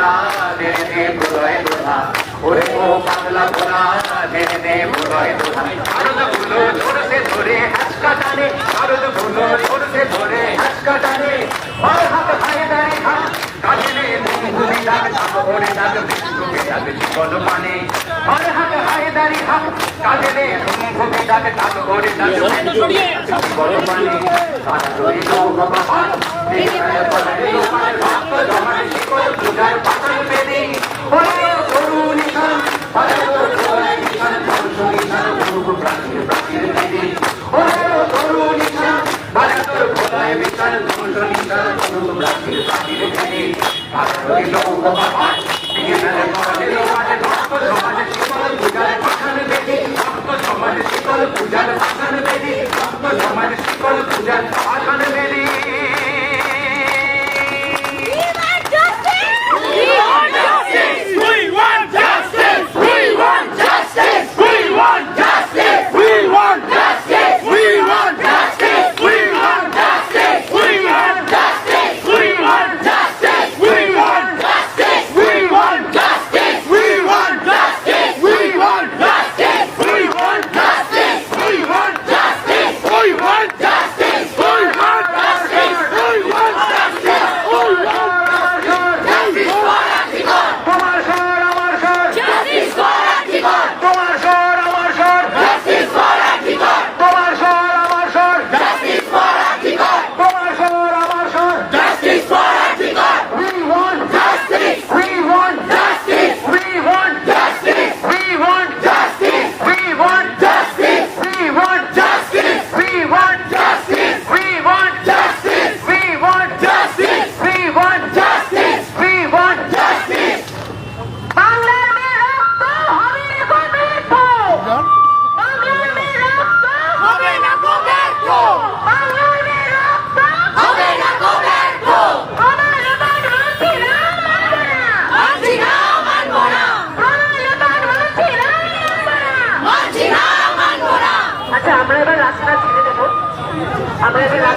প্রাণের দেব রয় দোহা ওরে ও বাংলা প্রাণের দেব রয় দোহা শারদ ভুলো ধরতে ধরে হাসকা টানে শারদ ভুলো ধরতে ধরে হাসকা টানে আর হাত ভাই দাঁড়ি খা কাজলে মুঙ্গুলি দাগ দাগ ওরে দাগ বিষ্ণুকে দাগ জীবন মানে আর হাত ভাই দাঁড়ি খা কাজলে মুঙ্গুলি দাগ দাগ ওরে দাগ জীবন মানে সারা দুই লোক বাবা এই পড়ে সমাজ শীতল পূজার আসান বেদি সমাজ শীতল পূজার আসান বেদি আচ্ছা, আমরা এবার রাস্তা ছেড়ে দেবো। আমরা এবার রাস্তা